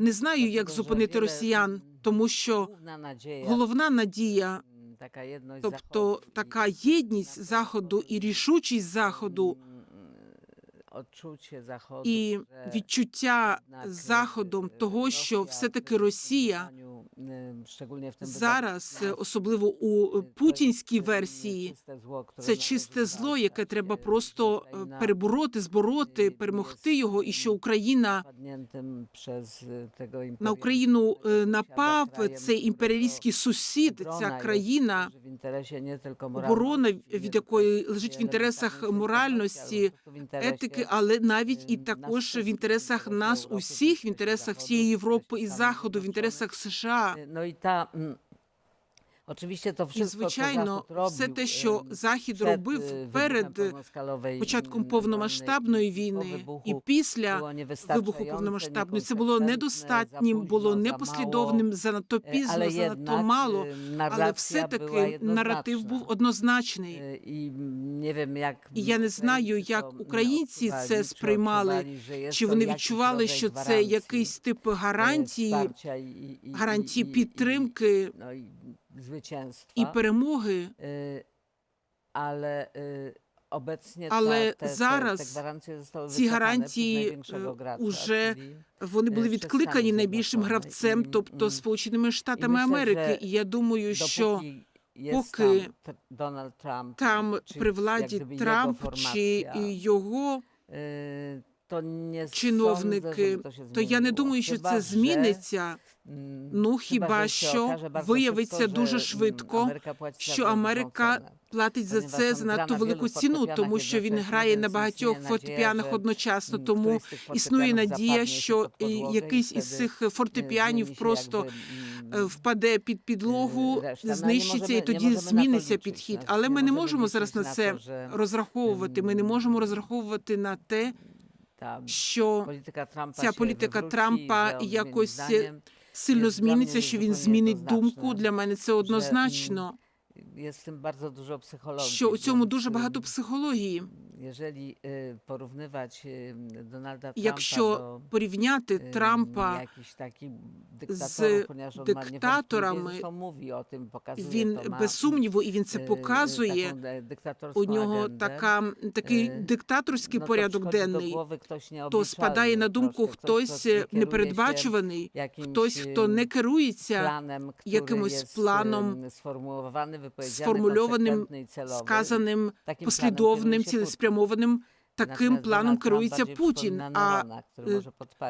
Не знаю, як зупинити росіян, тому що головна надія, тобто така єдність заходу і рішучість заходу, і відчуття заходом того, що все-таки Росія зараз, е, особливо у путінській версії, це чисте зло, яке треба просто е, перебороти, збороти, перемогти його, і що Україна на Україну е, напав цей імперіалістський сусід, ця країна, оборона від якої лежить в інтересах моральності, етики, але навіть і також в інтересах нас усіх, в інтересах всієї Європи і Заходу, в інтересах США. I Oczywiście to wszystko, звичайно, co Zachód все те, що Захід робив e, перед початком повномасштабної війни і після вибуху повномасштабної, це було недостатнім, було непослідовним, занадто e, пізно, занадто мало. e, Але все-таки наратив був однозначний. I nie І я не знаю, як українці це сприймали, чи вони відчували, що це якийсь тип гарантії, i- i- i- гарантії i- i- підтримки i zwycięstwa. І перемоги. Y, obecnie te, зараз te, te ці гарантії, е, czyli Вони були відкликані найбільшим гравцем, тобто Сполученими Штатами Америки. І я думаю, що поки Donald Trump, там при владі Трамп чи його nie sądzę, чиновники, то я не думаю, що це зміниться. Ну хіба що виявиться дуже швидко, що Америка платить за це занадто велику ціну, тому що він грає на багатьох фортепіанах одночасно. Тому існує надія, що якийсь із цих e, фортепіанів просто е, впаде під підлогу, не знищиться, і тоді то зміниться підхід. Але ми не можемо зараз на це розраховувати. Ми не ем, можемо розраховувати на те, що ця політика Трампа якось сильно зміниться, що він змінить думку. Для мене це однозначно. Я bardzo dużo. Що у цьому дуже багато психології. Jeżeli porównywać Donalda Trumpa Якщо do порівняти Трампа, ma диктаторами, він без сумніву, і він це показує. e, У нього така такий Е, диктаторський порядок денний. То спадає на думку хтось непередбачуваний, хтось, хто не керується якимось планом, сформульованим, сказаним, послідовним, Putin. Цілеспрямованим. Таким планом керується Путін. А е,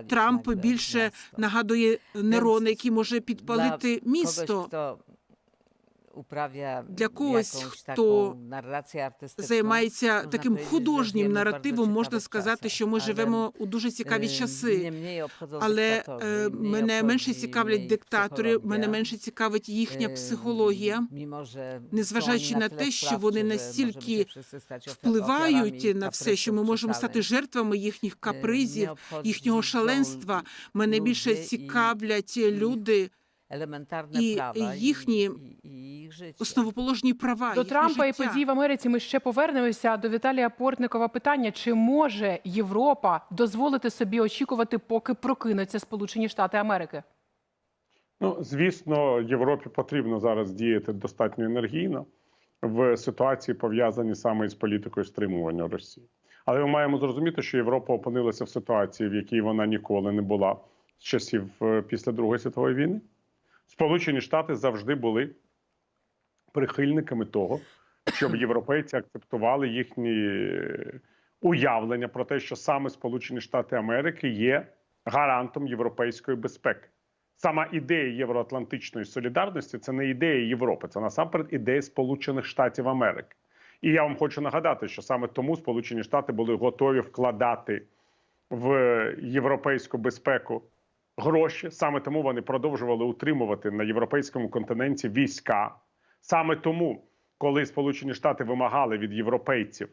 Трамп більше нагадує Нерона, який може підпалити місто. Для когось, хто Займається таким художнім наративом, можна сказати, що ми живемо у дуже цікаві е, часи. Але е, мене менше цікавлять диктатори, мене менше цікавить їхня Е, психологія. незважаючи на те, що вони настільки Впливають на все, що ми можемо стати жертвами їхніх Е, капризів, їхнього шаленства. Мене більше цікавлять люди, і права їхні і, і, і їх життя. основоположні права. До Трампа і життя. подій в Америці ми ще повернемося. До Віталія Портникова питання: чи може Європа дозволити собі очікувати, поки прокинуться Сполучені Штати Америки? Ну, звісно, Європі потрібно зараз діяти достатньо енергійно в ситуації, пов'язаній саме із політикою стримування Росії. Але ми маємо зрозуміти, що Європа опинилася в ситуації, в якій вона ніколи не була з часів е, після Другої світової війни. Сполучені Штати завжди були прихильниками того, щоб європейці акцептували їхні е, уявлення про те, що саме Сполучені Штати Америки є гарантом європейської безпеки. Сама ідея євроатлантичної солідарності це не ідея Європи, це насамперед ідея Сполучених Штатів Америки. І я вам хочу нагадати, що саме тому Сполучені Штати були готові вкладати в європейську безпеку гроші. Саме тому вони продовжували утримувати на європейському континенті війська. Саме тому, коли Сполучені Штати вимагали від європейців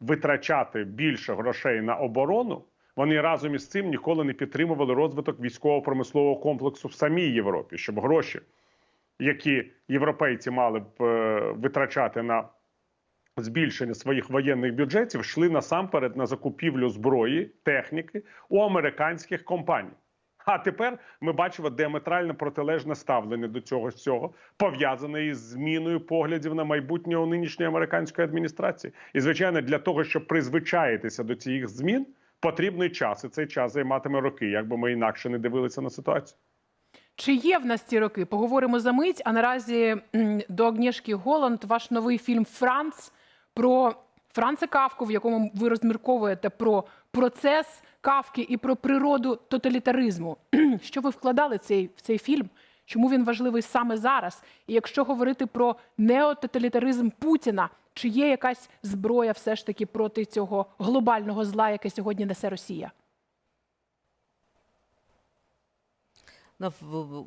витрачати більше грошей на оборону, вони разом із цим ніколи не підтримували розвиток військово-промислового комплексу в самій Європі, щоб гроші, які європейці мали б е, витрачати на збільшення своїх воєнних бюджетів, йшли насамперед на закупівлю зброї, техніки у американських компаній. А тепер ми бачимо діаметрально протилежне ставлення до цього всього, пов'язане із зміною поглядів на майбутнє у нинішньої американської адміністрації. І звичайно, для того, щоб призвичаїтися до цих змін, потрібний час, і цей час займатиме роки, якби ми інакше не дивилися на ситуацію. Чи є в нас ці роки? Поговоримо за мить. А наразі до Агнєшки Голланд ваш новий фільм Франц про Франца Кавку, в якому ви розмірковуєте про процес Кавки і про природу тоталітаризму. Що ви вкладали цей, в цей фільм? Чому він важливий саме зараз? І якщо говорити про неототалітаризм Путіна, чи є якась зброя все ж таки проти цього глобального зла, яке сьогодні несе Росія? W, w,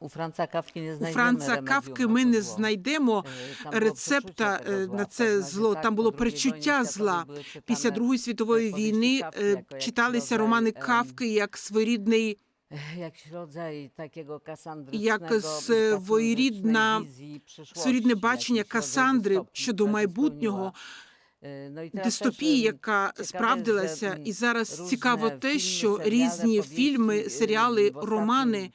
u Franca Kawki nie У Франца Кавки ми не знайдемо Е, рецепта е, на це зло. Там було wojnie зла. Після Другої світової війни е, читалися романи Кавки як своєрідний Як своєрідне бачення Касандри щодо майбутнього, Е, ну, дистопії, яка справдилася. І зараз цікаво те, що різні фільми, е, серіали, романи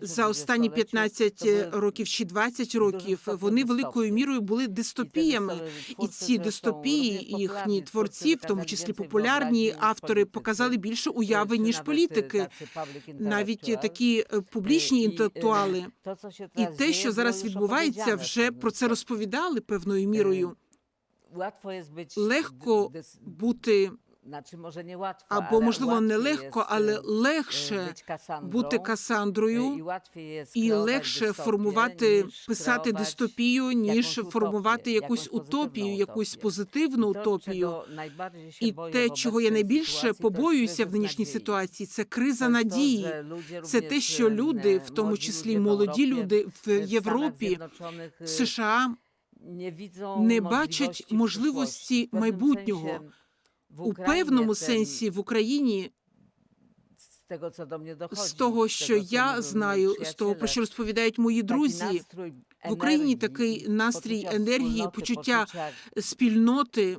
за останні 20-летті, 15 років чи 20 років вони великою мірою були дистопіями. І ці дистопії, їхні творці, в тому числі популярні автори, показали більше уяви ніж політики. е, Навіть такі е, публічні Е, е, інтелектуали. І те, що зараз відбувається, вже про це розповідали певною мірою. Легко бути, або можливо не легко, але легше бути Касандрою. і легше формувати, писати дистопію, ніж формувати якусь утопію, якусь позитивну утопію. І те, чого я найбільше побоююся в нинішній ситуації, це криза надії. Це те, що люди, в тому числі молоді люди в Європі, в США не бачать можливості майбутнього. у певному сенсі в Україні з того, що я знаю, з того, про що розповідають мої друзі, в Україні такий настрій енергії, почуття спільноти,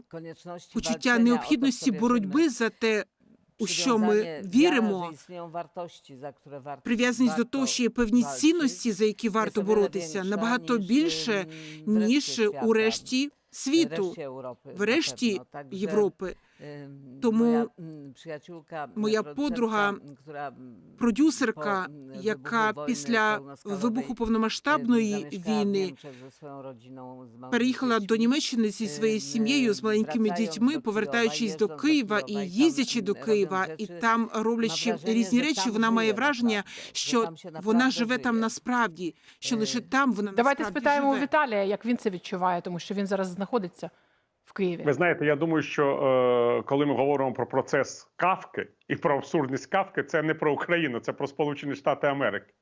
почуття необхідності боротьби за те, у що ми віримо, прив'язаність до того, що є певні цінності, за які варто боротися, набагато більше, ніж у решті світу, в решті Європи. Ем, Тому моя, моя подруга, Продюсерка, яка після вибуху е, повномасштабної війни переїхала до. Німеччини зі своєю Ем, сім'єю, з маленькими дітьми, повертаючись до Києва і їздячи до Києва, і там роблячи різні речі, вона має враження, що вона живе там насправді, що Е, лише там вона Давайте спитаємо у. Віталія, як він це відчуває, тому що він зараз знаходиться в Києві. Ви знаєте, я думаю, що е, коли ми говоримо про процес Кавки і про абсурдність Кавки, це не про Україну, це про Сполучені Штати Америки.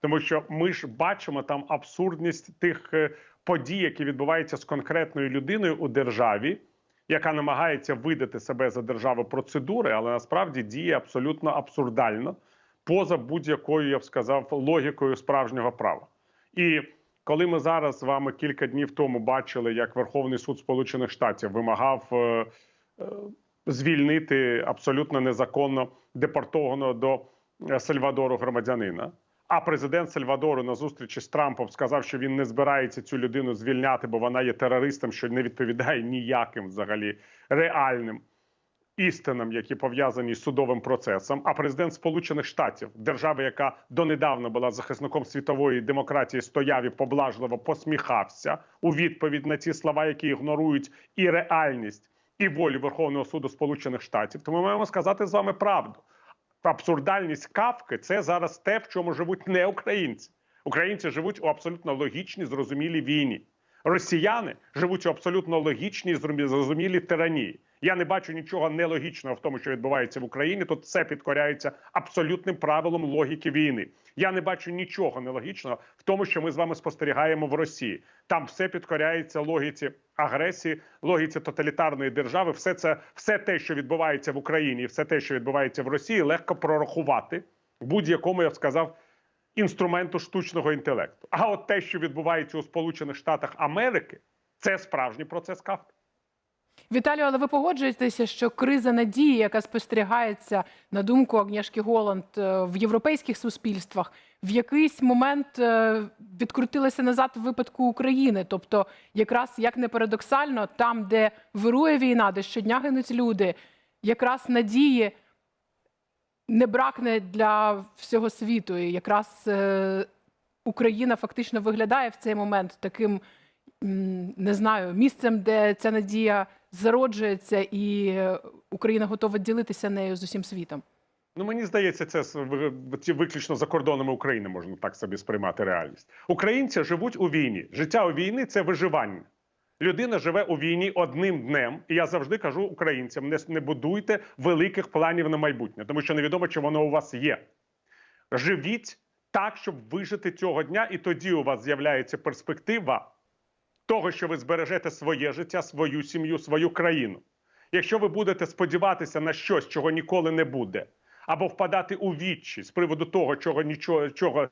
Тому що ми ж бачимо там абсурдність тих е, подій, які відбуваються з конкретною людиною у державі, яка намагається видати себе за державу процедури, але насправді діє абсолютно абсурдально, поза будь-якою, я б сказав, логікою справжнього права. І коли ми зараз з вами кілька днів тому бачили, як Верховний суд Сполучених Штатів вимагав е, е, звільнити абсолютно незаконно депортованого до е, Сальвадору громадянина. А президент Сальвадору на зустрічі з Трампом сказав, що він не збирається цю людину звільняти, бо вона є терористом, що не відповідає ніяким взагалі реальним істинам, які пов'язані з судовим процесом. А президент Сполучених Штатів, держави, яка донедавна була захисником світової демократії, стояв і поблажливо посміхався у відповідь на ці слова, які ігнорують і реальність, і волю Верховного суду Сполучених Штатів. Тому ми маємо сказати з вами правду. Абсурдальність кавки це зараз те, в чому живуть не українці. Українці живуть у абсолютно логічній, зрозумілій війні. Росіяни живуть у абсолютно логічній, зрозумі- зрозумілій тиранії. Я не бачу нічого нелогічного в тому, що відбувається в Україні. Тут все підкоряється абсолютним правилам логіки війни. Я не бачу нічого нелогічного в тому, що ми з вами спостерігаємо в Росії. Там все підкоряється логіці агресії, логіці тоталітарної держави. Все це, все те, що відбувається в Україні, і все те, що відбувається в Росії, легко прорахувати будь-якому, я б сказав, інструменту штучного інтелекту. А от те, що відбувається у Сполучених Штатах Америки, це справжній процес Кавки. Віталію, але ви погоджуєтеся, що криза надії, яка спостерігається на думку Агнєшки Голланд е, в європейських суспільствах, в якийсь момент е, відкрутилася назад в випадку України. Тобто, якраз як не парадоксально, там, де вирує війна, де щодня гинуть люди, якраз надії не бракне для всього світу. І якраз е, Україна фактично виглядає в цей момент таким, не знаю, місцем, де ця надія зароджується, і е, Україна готова ділитися нею з усім світом. Ну мені здається, це виключно за кордонами України можна так собі сприймати реальність. Українці живуть у війні. Життя у війні це виживання. Людина живе у війні одним днем, і я завжди кажу українцям: не, не будуйте великих планів на майбутнє, тому що невідомо, чи воно у вас є. Живіть так, щоб вижити цього дня, і тоді у вас з'являється перспектива того, що ви збережете своє життя, свою сім'ю, свою країну. Якщо ви будете сподіватися на щось, чого ніколи не буде, або впадати у відчі з приводу того, чого нічого чого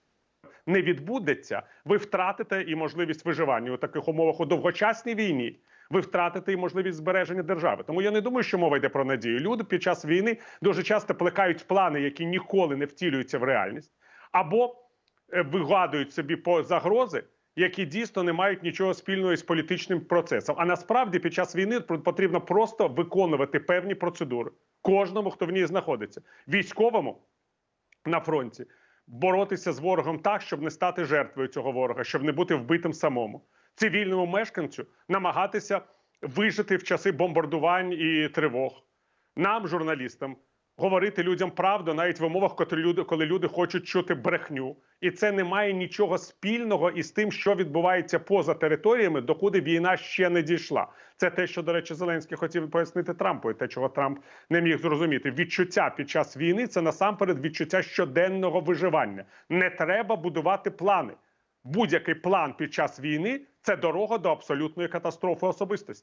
не відбудеться, ви втратите і можливість виживання у таких умовах у довгочасній війні. Ви втратите і можливість збереження держави. Тому я не думаю, що мова йде про надію. Люди під час війни дуже часто плекають плани, які ніколи не втілюються в реальність, або е, вигадують собі по загрози, які дійсно не мають нічого спільного із політичним процесом. А насправді під час війни потрібно просто виконувати певні процедури кожному, хто в ній знаходиться, військовому на фронті. Боротися з ворогом так, щоб не стати жертвою цього ворога, щоб не бути вбитим самому, цивільному мешканцю намагатися вижити в часи бомбардувань і тривог. Нам, журналістам, говорити людям правду навіть в умовах, коли люди, коли люди хочуть чути брехню, і це не має нічого спільного із тим, що відбувається поза територіями, докуди війна ще не дійшла. Це те, що, до речі, Зеленський хотів пояснити Трампу, і те, чого Трамп не міг зрозуміти. Відчуття під час війни це насамперед відчуття щоденного виживання. Не треба будувати плани. Будь-який план під час війни це дорога до абсолютної катастрофи особистості.